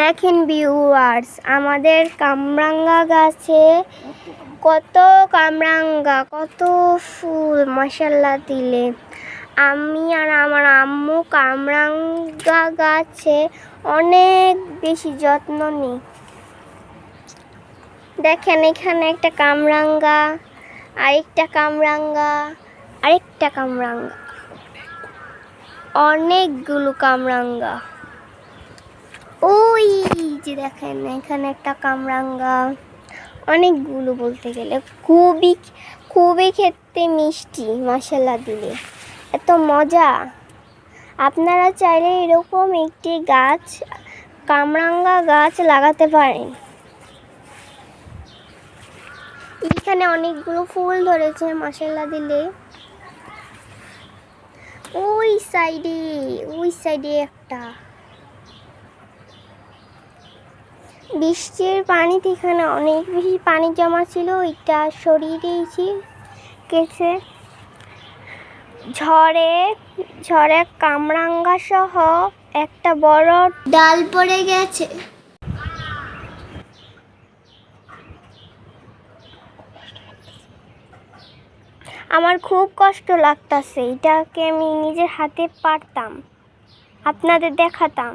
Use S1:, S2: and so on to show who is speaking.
S1: দেখেন ভিউয়ার্স আমাদের কামরাঙ্গা গাছে কত কামরাঙ্গা, কত ফুল মশাল্লা দিলে। আমি আর আমার আম্মু কামরাঙ্গা গাছে অনেক বেশি যত্ন নিই। দেখেন এখানে একটা কামরাঙ্গা, আরেকটা কামরাঙ্গা আরেকটা কামরাঙ্গা। অনেকগুলো কামরাঙ্গা। যে দেখেন, এখানে একটা কামরাঙ্গা। অনেকগুলো বলতে গেলে খুবই খুবই খেতে মিষ্টি মশলা দিলে। এত মজা। আপনারা চাইলে এরকম একটি গাছ, কামরাঙ্গা গাছ লাগাতে পারেন। এখানে অনেকগুলো ফুল ধরেছে মশলা দিলে। ওই সাইডে ওই সাইডে একটা। বৃষ্টির পানিতে এখানে অনেক বেশি পানি জমা ছিল, ওইটা সরিয়ে দিয়েছি। কেছে ঝড়ে ঝড়ে কামরাঙ্গা সহ একটা বড় ডাল পড়ে গেছে। আমার খুব কষ্ট লাগতাছে, এটাকে আমি নিজের হাতে পারতাম, আপনাদের দেখাতাম।